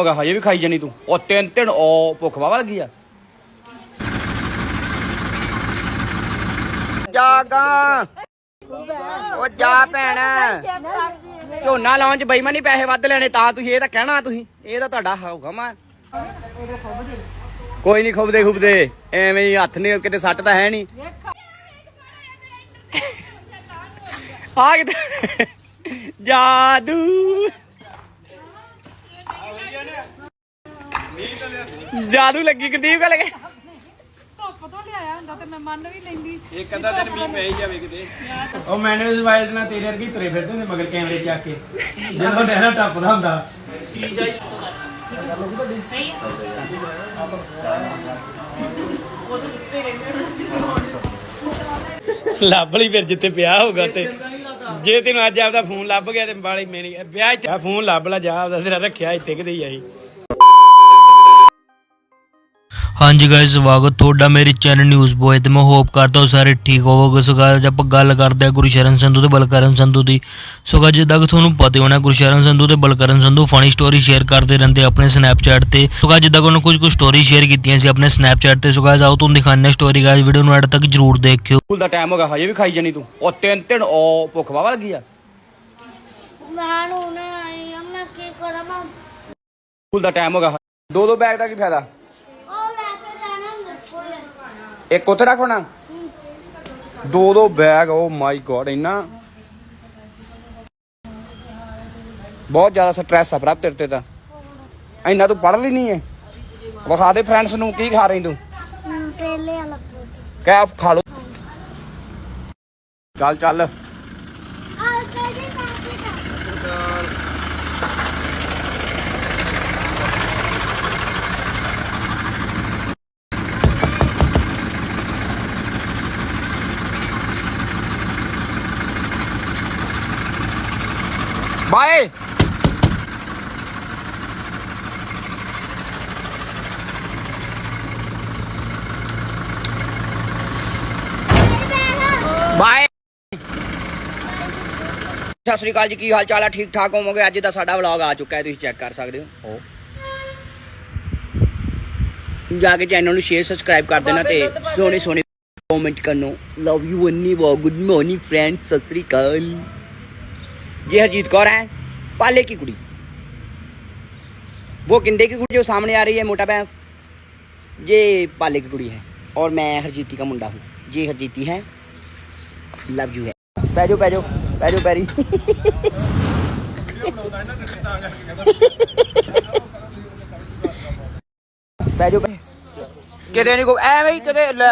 ਹੋਗਾ ਹਜੇ ਵੀ ਖਾਈ ਜਾਣੀ ਤੂੰ। ਉਹ ਤਿੰਨ ਤਿੰਨ, ਉਹ ਭੁੱਖ ਵਾਵਾ ਲੱਗੀ ਆ। ਜਾਗਾ ਉਹ ਜਾ ਭੈਣ। ਝੋਨਾ ਲਾਉਣ ਚ ਬੇਈਮਾਨੀ ਪੈਸੇ ਵੱਧ ਲੈਣੇ, ਤਾਂ ਤੁਸੀਂ, ਇਹ ਤਾਂ ਕਹਿਣਾ ਤੁਸੀਂ। ਇਹ ਤਾਂ ਤੁਹਾਡਾ ਹੋਗਾ ਮੈਂ। ਕੋਈ ਨਹੀਂ ਖੁਬਦੇ ਖੁਬਦੇ, ਐਵੇਂ ਹੀ ਹੱਥ ਨੇ ਕਿਤੇ ਸੱਟ ਤਾਂ ਹੈ ਨਹੀਂ ਆ ਕਿਤੇ ਜਾਦੂ। ਜਾਦੂ ਲੱਗੀ ਕੁਲਦੀਪ ਗੱਲ ਕੇ? ਧੁੱਪ ਤੋਂ ਲਿਆਇਆ ਹੁੰਦਾ ਤੇ ਮੈਂ ਮੰਨ ਵੀ ਲੈਂਦੀ। ਇੱਕ ਅੱਧਾ ਦਿਨ ਮੀਂਹ ਪੈ ਹੀ ਜਾਵੇ ਕਿਤੇ। ਉਹ ਮੈਨੇ ਮੋਬਾਈਲ ਨਾਲ ਤੇਰੇ ਵਰਗੀ ਤੁਰੇ ਫਿਰਦੇ ਹੁੰਦੇ ਮਗਰ ਕੈਮਰੇ ਚੱਕ ਕੇ। ਜਦੋਂ ਡਹਿਰਾ ਟੱਪਦਾ ਹੁੰਦਾ। ਲੱਭ ਲਈ ਫਿਰ ਜਿੱਥੇ ਪਿਆ ਹੋਗਾ ਤੇ ਜੇ ਤੈਨੂੰ ਅੱਜ ਆਪਦਾ ਫੋਨ ਲੱਭ ਗਿਆ ਤੇ ਬਾਲੀ ਮੇਰੀ ਵਿਆਹ ਚ ਫੋਨ ਲੱਭ ਲਾ ਜਾ ਆਪਦਾ ਤੇਰਾ ਰੱਖਿਆ ਇੱਥੇ ਕਿਤੇ ਹੀ ਆਈ ਹਾਂਜੀ ਗਾਇਸ ਸਵਾਗਤ ਤੁਹਾਡਾ ਮੇਰੇ ਚੈਨਲ ਨਿਊਜ਼ ਬੋਏ ਤੇ। ਮੈਂ ਹੋਪ ਕਰਦਾ ਹਾਂ ਸਾਰੇ ਠੀਕ ਹੋਵੋਗੇ। ਸੋ ਅੱਜ ਆਪਾਂ ਗੱਲ ਕਰਦੇ ਹਾਂ ਗੁਰਸ਼ਰਨ ਸੰਧੂ ਤੇ ਬਲਕਰਨ ਸੰਧੂ ਦੀ। ਸੋ guys, ਜਿੱਦਾਂ ਕਿ ਤੁਹਾਨੂੰ ਪਤਾ ਹੀ ਹੋਣਾ ਗੁਰਸ਼ਰਨ ਸੰਧੂ ਤੇ Balkaran Sandhu funny story share ਕਰਦੇ ਰਹਿੰਦੇ ਆਪਣੇ ਸਨੈਪਚੈਟ ਤੇ। ਸੋ guys, ਜਿੱਦਾਂ ਕਿ ਉਹਨਾਂ ਕੁਝ ਕੁ ਸਟੋਰੀ ਸ਼ੇਅਰ ਕੀਤੀਆਂ ਸੀ ਆਪਣੇ ਸਨੈਪਚੈਟ ਤੇ। ਸੋ guys, ਆਓ ਤੁਹਾਨੂੰ ਦਿਖਾਉਂਦੇ ਹਾਂ ਸਟੋਰੀ ਗਾਇਸ ਵੀਡੀਓ ਨੂੰ ਐਡ ਤੱਕ ਜਰੂਰ ਦੇਖਿਓ। ਸਕੂਲ ਦਾ ਟਾਈਮ ਹੋ ਗਿਆ ਹਜੇ ਵੀ ਖਾਈ ਜਾਨੀ ਤੂੰ। ਉਹ ਤਿੰਨ ਤਿੰਨ ਉਹ ਭੁੱਖ ਵਾਵਾ ਲੱਗੀ ਆ। ਮੈਂ ਹੁਣ ਆਈ ਆ ਮੈਂ ਕੀ ਕਰਾਂ ਮੈਂ ਸਕੂਲ ਦਾ ਟਾਈਮ ਹੋ ਗਿਆ ਦੋ ਦੋ ਬੈਗ ਦਾ ਕੀ ਫਾਇਦਾ ਉਹ ਲੈ ਕੇ ਜਾਣਾ ਅੰਦਰ ਕੋਲ ਇੱਕ ਉੱਥੇ ਰੱਖਣਾ ਦੋ ਦੋ ਬੈਗ ਓ ਮਾਈ ਗੋਡ ਇੰਨਾ। ਬਹੁਤ ਜ਼ਿਆਦਾ ਸਟ੍ਰੈਸ ਆ ਪ੍ਰਭ ਤੇਰੇ ਤੇ ਤਾਂ। ਇੰਨਾ ਤੂੰ ਪੜ੍ਹ ਲਈ ਨਹੀਂ ਹੈ ਵਿਖਾ ਦੇ ਫਰੈਂਡਸ ਨੂੰ ਕੀ ਖਾ ਰਹੀ ਤੂੰ? ਵਾਲਾ ਕਹਿ ਖਾ ਲੋ ਚੱਲ ਚੱਲ। ਬਾਏ। ਬਾਏ। ਸਤਿ ਸ੍ਰੀ ਅਕਾਲ ਜੀ, ਕੀ ਹਾਲ ਚਾਲ ਹੈ ਠੀਕ ਠਾਕ ਹੋਵੋਗੇ? ਅੱਜ ਦਾ ਸਾਡਾ ਵਲੌਗ ਆ ਚੁੱਕਾ ਹੈ, ਤੁਸੀਂ ਚੈੱਕ ਕਰ ਸਕਦੇ ਹੋ। ਜਾ ਕੇ ਚੈਨਲ ਨੂੰ ਸ਼ੇਅਰ ਸਬਸਕ੍ਰਾਈਬ ਕਰ ਦੇਣਾ ਤੇ ਸੋਹਣੇ ਸੋਹਣੇ ਕਮੈਂਟ ਕਰਨੋ। ਲਵ ਯੂ ਅੰਨੀ ਵਾ ਗੁੱਡ ਮਾਰਨਿੰਗ ਫਰੈਂਡ ਸਤਿ ਸ੍ਰੀ ਅਕਾਲ। ये हरजीत कौर है पाले की कुड़ी वो किंदे की कुड़ी जो सामने आ रही है मोटा भैंस ये पाले की कुड़ी है और मैं हरजीती का मुंडा हूँ ये हरजीती है लव यू है पैजो पैजो पैजो पैरी ਪੈਜੋ ਕਿਤੇ ਨਹੀਂ ਕੋ ਐਵੇਂ ਹੀ ਕਿਤੇ ਲੈ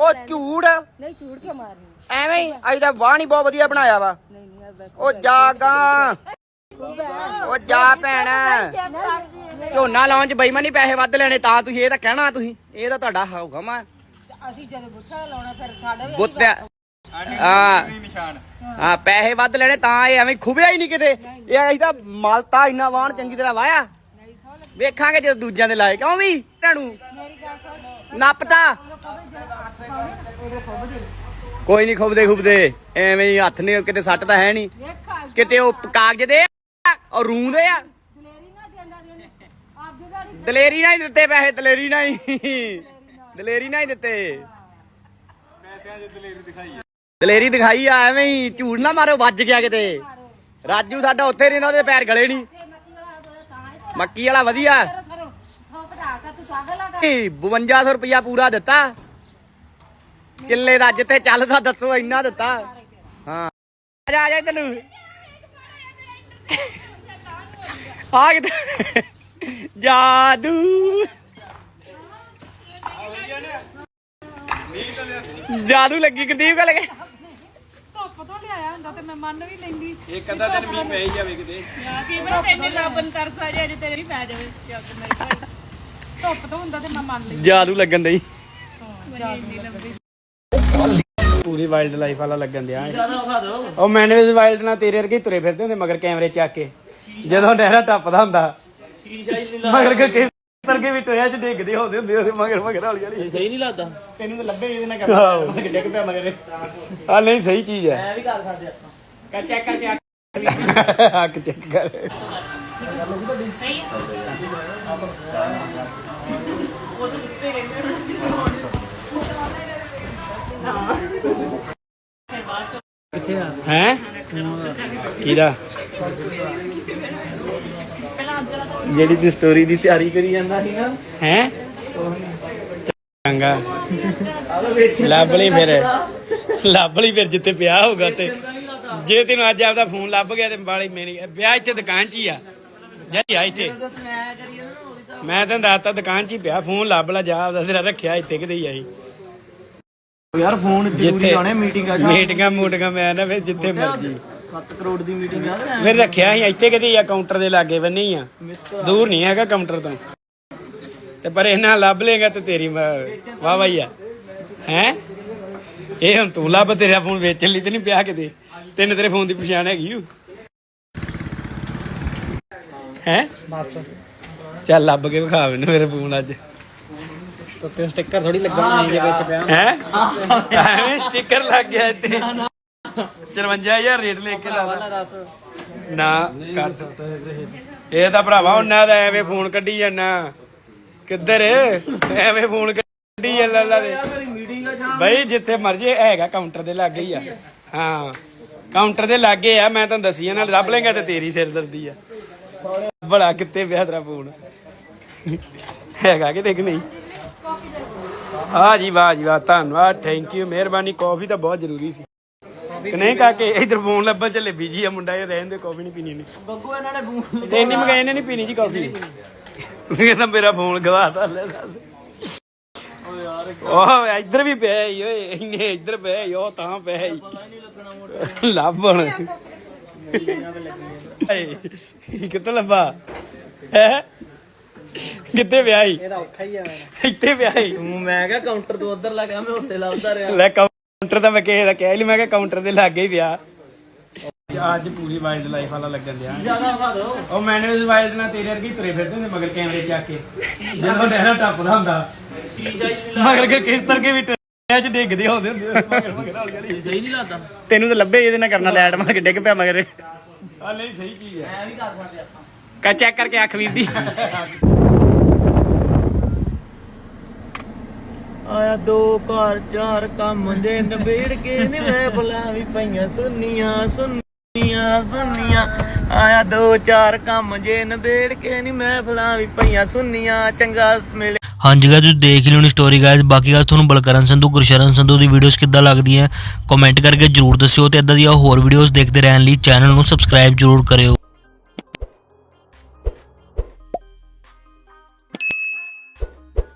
ਉਹ ਝੂੜ ਨਹੀਂ ਝੂੜ ਕੇ ਮਾਰਨੀ ਐਵੇਂ ਹੀ ਅੱਜ ਤਾਂ ਵਾਹ ਨਹੀਂ ਬਹੁਤ ਵਧੀਆ ਬਣਾਇਆ ਵਾ ਨਹੀਂ ਨਹੀਂ ਆ ਉਹ ਜਾਗਾ। ਉਹ ਜਾ ਭੈਣ। ਝੋਨਾ ਲਾਉਣ ਚ ਬੇਈਮਾਨੀ ਪੈਸੇ ਵੱਧ ਲੈਣੇ ਤਾਂ ਤੁਸੀਂ ਇਹ ਤਾਂ ਕਹਿਣਾ ਤੁਸੀਂ। ਇਹ ਤਾਂ ਤੁਹਾਡਾ ਹੋਗਾ ਮੈਂ ਅਸੀਂ ਜਦੋਂ ਬੁੱਠਾ ਲਾਉਣਾ ਫਿਰ ਸਾਡਾ ਵੀ ਬੁੱਤ ਹਾਂ। ਹਾਂ ਪੈਸੇ ਵੱਧ ਲੈਣੇ ਤਾਂ ਇਹ ਐਵੇਂ ਖੁਬਿਆ ਹੀ ਨਹੀਂ ਕਿਤੇ। ਇਹ ਅਸੀਂ ਤਾਂ ਮਾਲਤਾ ਇੰਨਾ ਵਾਹਣ ਚੰਗੀ ਤਰ੍ਹਾਂ ਵਾਇਆ। ਵੇਖਾਂਗੇ ਜਦੋਂ ਦੂਜਿਆਂ ਦੇ ਲਾਏ ਕਿਉਂ ਵੀ? ਸੁਣ। ਨੱਪਤਾ। ਉਦੋਂ ਖੁੱਬ ਜੇ। ਕੋਈ ਨਹੀਂ ਖੁਬਦੇ ਖੁਬਦੇ ਐਵੇਂ ਹੀ ਹੱਥ ਨੇ ਕਿਤੇ ਸੱਟ ਤਾਂ ਹੈ ਨਹੀਂ ਕਿਤੇ ਉਹ ਕਾਗਜ਼ ਦੇ ਆ ਔਰ ਰੂੰਦੇ ਆ ਦਲੇਰੀ ਦੀ ਦਲੇਰੀ ਨਾਲ ਹੀ ਦਿੱਤੇ ਪੈਸੇ ਦਲੇਰੀ ਨਾਲ ਹੀ ਦਲੇਰੀ ਨਾਲ ਹੀ ਦਿੱਤੇ ਦਲੇਰੀ ਦਿਖਾਈ ਆ ਐਵੇਂ ਹੀ ਝੂਠ ਨਾ ਮਾਰੋ ਵੱਜ ਗਿਆ ਕਿਤੇ ਰਾਜੂ ਸਾਡਾ ਉੱਥੇ ਨਹੀਂ ਉਹਦੇ ਪੈਰ ਗਲੇ ਨਹੀਂ ਮੱਕੀ ਵਾਲਾ ਵਧੀਆ ਸਰੋਂ ਸੌ ਪਟਾਕਾ ਤੂੰ ਪਾਗਲ ਆ 5200 ਰੁਪਇਆ ਪੂਰਾ ਦਿੱਤਾ ਕਿੱਲੇ ਦਾ ਜਿੱਥੇ ਚੱਲਦਾ ਦੱਸੋ ਇੰਨਾ ਦਿੱਤਾ। ਹਾਂ। ਆ ਜਾ ਆ ਜਾ ਤੈਨੂੰ ਆ ਕਿਤੇ ਜਾਦੂ। ਜਾਦੂ ਲੱਗੀ ਗੱਲ ਕੇ ਧੁੱਪ ਤੋਂ ਲਿਆਇਆ ਹੁੰਦਾ ਤੇ ਮੈਂ ਮੰਨ ਵੀ ਲੈਂਦੀ। ਇੱਕ ਅੱਧਾ ਦਿਨ ਮੀਂਹ ਪੈ ਹੀ ਜਾਵੇ ਕਿਤੇ। ਕੀ ਪਤਾ ਤੈਨੂੰ ਰੱਬਨ ਕਰ ਸਾਜੇ ਅਜੇ ਤੇਰੇ ਨਹੀਂ ਪੈ ਜਾਵੇ ਮੇਰੇ ਧੁੱਪ ਤੋਂ ਹੁੰਦਾ ਤੇ ਮੈਂ ਮੰਨ ਲਈ ਜਾਦੂ ਲੱਗਣ ਦਈ ਜਾਂਦੀ ਪੂਰੀ ਵਾਈਲਡ ਲਾਈਫ ਵਾਲਾ ਲੱਗਣ ਦਿਆ ਉਹ ਮੈਨੇ ਵੀ ਵਾਈਲਡ ਨਾਲ ਤੇਰੇ ਵਰਗੇ ਹੀ ਤੁਰੇ ਫਿਰਦੇ ਹੁੰਦੇ ਮਗਰ ਕੈਮਰੇ ਚੱਕ ਕੇ। ਜਦੋਂ ਡਹਿਰਾ ਟੱਪਦਾ ਹੁੰਦਾ। ਮਗਰ ਕੇ ਵਰਗੇ ਵੀ ਟੋਇਆ ਚ ਡਿੱਗਦੇ ਹੁੰਦੇ ਹੁੰਦੇ ਉਹਦੇ ਮਗਰ ਮਗਰ ਵਾਲੀ ਵਾਲੀ। ਸਹੀ ਨਹੀਂ ਲੱਗਦਾ। ਤੈਨੂੰ ਤਾਂ ਲੱਭੇ ਇਹਦੇ ਨਾਲ ਕਰ ਡਿੱਗ ਪਿਆ ਮਗਰ। ਆ ਨਹੀਂ ਸਹੀ ਚੀਜ਼ ਹੈ। ਮੈਂ ਵੀ ਗੱਲ ਕਰਦੇ ਆਪਾਂ। ਚੈੱਕ ਕਰਕੇ ਅੱਖ ਚੈੱਕ ਕਰ। ਸਹੀ ਉਹ ਤਾਂ ਦਿੱਤੇ ਗਏ ਹੈ ਕਿਹਦਾ? ਜਿਹੜੀ ਤੂੰ ਸਟੋਰੀ ਦੀ ਤਿਆਰੀ ਕਰੀ ਜਾਂਦਾ ਸੀ ਨਾ। ਹੈ? ਚੰਗਾ। ਲੱਭ ਲਈ ਫਿਰ। ਲੱਭ ਲਈ ਫਿਰ ਜਿੱਥੇ ਪਿਆ ਹੋਊਗਾ ਤੇ ਜੇ ਤੈਨੂੰ ਅੱਜ ਆਪਦਾ ਫੋਨ ਲੱਭ ਗਿਆ ਤੇ ਬਾਲੀ ਮੇਰੀ ਵਿਆਹ ਇੱਥੇ ਦੁਕਾਨ 'ਚ ਹੀ ਆ। ਜਾ ਆ ਇੱਥੇ। ਮੈਂ ਤੈਨੂੰ ਦੱਸਤਾ ਦੁਕਾਨ 'ਚ ਹੀ ਪਿਆ। ਫੋਨ ਲੱਭ ਲਾ, ਜਾ ਆਪਦਾ ਤੇਰਾ ਰੱਖਿਆ ਇੱਥੇ ਕਿਤੇ ਹੀ ਆਈ। ਯਾਰ ਫੋਨ ਜ਼ਰੂਰੀ ਆਉਣੇ ਮੀਟਿੰਗਾਂ ਮੀਟਿੰਗਾਂ ਮੂਟਿੰਗਾਂ ਮੈਂ ਨਾ ਫਿਰ ਜਿੱਥੇ ਮਰਜ਼ੀ। 7 ਕਰੋੜ ਦੀ ਮੀਟਿੰਗ ਆ ਫਿਰ ਰੱਖਿਆ ਸੀ ਇੱਥੇ ਕਿਤੇ ਆ ਕਾਊਂਟਰ ਦੇ ਲਾਗੇ ਬੰਨੀ ਆ। ਦੂਰ ਨਹੀਂ ਹੈਗਾ ਕਾਊਂਟਰ ਤੋਂ। ਤੇ ਪਰ ਇਹਨਾਂ ਲੱਭ ਲੇਗਾ ਤੇ ਤੇਰੀ ਵਾਹ ਵਾਹ ਆ। ਹੈ? ਇਹ ਹੁਣ ਤੂੰ ਲੱਭ ਤੇਰਾ ਫੋਨ ਵੇਚਣ ਲਈ ਤੇ ਨਹੀਂ ਪਿਆ ਕਿਤੇ। ਤੈਨੂੰ ਤੇਰੇ ਫੋਨ ਦੀ ਪਛਾਣ ਹੈਗੀ ਹੈ? ਬਸ। ਚੱਲ ਲੱਭ ਕੇ ਵਿਖਾ ਮੈਨੂੰ ਮੇਰੇ ਫੋਨ ਅੱਜ। ਤੇ ਸਟicker ਥੋੜੀ ਲੱਗਣਾ ਨਹੀਂ ਦੇ ਵਿੱਚ ਪਿਆ। ਹੈ। ਐਵੇਂ ਸਟicker ਲੱਗ ਗਿਆ ਇੱਥੇ। 54000 ਰੇਟ ਲੈ ਕੇ ਲਾ ਦੱਸ। ਨਾ ਕਰ। ਇਹ ਤਾਂ ਭਰਾਵਾ ਉਹਨਾਂ ਦਾ ਐਵੇਂ ਫੋਨ ਕੱਢੀ ਜਾਂਦਾ। ਕਿੱਧਰ? ਐਵੇਂ ਫੋਨ ਕੱਢੀ ਜਾਂਦਾ ਅੱਲਾ ਦੇ। ਬਈ ਜਿੱਥੇ ਮਰਜ਼ੀ ਹੈਗਾ ਕਾਊਂਟਰ ਦੇ ਲਾਗੇ ਹੀ ਆ। ਹਾਂ। ਕਾਊਂਟਰ ਦੇ ਲਾਗੇ ਆ ਮੈਂ ਤੁਹਾਨੂੰ ਦੱਸੀ ਨਾਲ ਲੱਭ ਲੇਗਾ ਤੇ ਤੇਰੀ ਸਿਰਦਰਦੀ ਆ। ਬੜਾ ਕਿੱਥੇ ਪਿਆ ਤੇਰਾ ਫੋਨ ਹੈਗਾ ਕਿ ਦੇਖ ਨਹੀਂ? ਹਾਂ ਜੀ ਵਾਹ ਜੀ ਵਾਹ ਧੰਨਵਾਦ ਥੈਂਕ ਯੂ ਮਿਹਰਬਾਨੀ ਕਾਫੀ ਤਾਂ ਬਹੁਤ ਜ਼ਰੂਰੀ ਸੀ। ਕਿ ਨਹੀਂ ਕਾਕੇ ਇਧਰ ਫੋਨ ਲੱਭਣ ਚੱਲੇ ਬੀਜੀ ਆ ਮੁੰਡਾ ਇਹ ਰਹਿਣ ਦੇ ਕਾਫੀ ਨਹੀਂ ਪੀਣੀ ਨੇ ਗੱਗੂ ਇਹਨਾਂ ਨੇ ਫੋਨ ਤੇ ਇੰਨੀ ਮਗਾਈ ਨੇ ਨਹੀਂ ਪੀਣੀ ਜੀ ਕਾਫੀ ਕਹਿੰਦਾ ਮੇਰਾ ਫੋਨ ਗਵਾਤਾ ਲੈ ਦੱਸ। ਓ ਯਾਰ ਉਹ ਇੱਧਰ ਵੀ ਪਿਆ ਈ ਓਏ ਇੰਨੇ ਇੱਧਰ ਪਿਆ ਈ ਉਹ ਤਾਂ ਪਿਆ ਈ। ਲੱਭ ਹੁਣ ਹਾਏ, ਕਿੱਥੋਂ ਲੱਭਾ? ਹੈ? ਕਿੱਥੇ ਪਿਆ ਈ ਇਹਦਾ ਔਖਾ ਹੀ ਆ ਮੈਂ। ਇੱਥੇ ਪਿਆ ਈ ਮੈਂ ਕਿਹਾ ਕਾਊਂਟਰ ਤੋਂ ਉਧਰ ਲੱਗਾ ਮੈਂ ਉੱਥੇ ਲੱਭਦਾ ਰਿਹਾ। ਲੈ ਕਾਊਂਟਰ ਤਾਂ ਮੈਂ ਕਿਸੇ ਦਾ ਕਹਿ ਲਈ ਮੈਂ ਕਿਹਾ ਕਾਊਂਟਰ ਦੇ ਲਾਗੇ ਹੀ ਪਿਆ ਅੱਜ ਪੂਰੀ ਵਾਈਲਡ ਲਾਈਫ ਵਾਲਾ ਲੱਗਣ ਦਿਆ। ਜ਼ਿਆਦਾ ਖਾ ਦੋ। ਉਹ ਮੈਨੇ ਵਾਈਲਡ ਨਾਲ ਤੇਰੇ ਵਰਗੀ ਤੁਰੇ ਫਿਰਦੇ ਹੁੰਦੇ ਮਗਰ ਕੈਮਰੇ ਚੱਕ ਕੇ। ਜਦੋਂ ਡਹਿਰਾ ਟੱਪਦਾ ਹੁੰਦਾ। ਮਗਰ ਕੇ ਕਿਸ ਤਰ੍ਹਾਂ ਕੇ ਵੀ ਟਿਆ ਚ ਡਿੱਗਦੇ ਹੁੰਦੇ ਹੁੰਦੇ ਮਗਰ ਮਗਰ ਵਾਲੀ ਵਾਲੀ ਸਹੀ ਨਹੀਂ ਲੱਗਦਾ। ਤੈਨੂੰ ਤਾਂ ਲੱਭੇ ਇਹਦੇ ਨਾਲ ਕਰਨਾ ਲੈਟ ਮਾਰ ਕੇ ਡਿੱਗ ਪਿਆ ਮਗਰ। ਆ ਨਹੀਂ ਸਹੀ ਚੀਜ਼ ਹੈ ਮੈਂ ਵੀ ਕਰ ਸਕਦੇ ਆਪਾਂ ਕਾ ਚੈੱਕ ਕਰਕੇ ਅੱਖ ਵੀਰਦੀ ਆਇਆ ਦੋ ਘਰ ਚਾਰ ਕੰਮ ਦੇ ਨਵੇੜ ਕੇ ਨੀ ਮੈਂ ਬੁਲਾ ਵੀ ਪਈਆਂ। ਸੁੰਨੀਆਂ ਸੁੰਨੀਆਂ ਸੁੰਨੀਆਂ। ਆਇਆ ਦੋ ਚਾਰ ਕੰਮ ਜੇ ਨਵੇੜ ਕੇ ਨੀ ਮੈਂ ਬੁਲਾ ਵੀ ਪਈਆਂ। ਸੁੰਨੀਆਂ ਚੰਗਾ ਮਿਲੇ ਹਾਂਜੀ ਗਾਇਸ ਤੁਸੀਂ ਦੇਖ ਲਿਓ ਨੀ ਸਟੋਰੀ ਗਾਇਸ ਬਾਕੀ ਗੱਲ ਤੁਹਾਨੂੰ ਬਲਕਰਨ ਸੰਧੂ ਗੁਰਸ਼ਰਨ ਸੰਧੂ ਦੀ ਵੀਡੀਓਜ਼ ਕਿੱਦਾਂ ਲੱਗਦੀਆਂ ਕਮੈਂਟ ਕਰਕੇ ਜਰੂਰ ਦੱਸਿਓ ਤੇ ਇਦਾਂ ਦੀਆਂ ਹੋਰ ਵੀਡੀਓਜ਼ ਦੇਖਦੇ ਰਹਿਣ ਲਈ ਚੈਨਲ ਨੂੰ ਸਬਸਕ੍ਰਾਈਬ ਜਰੂਰ ਕਰਿਓ।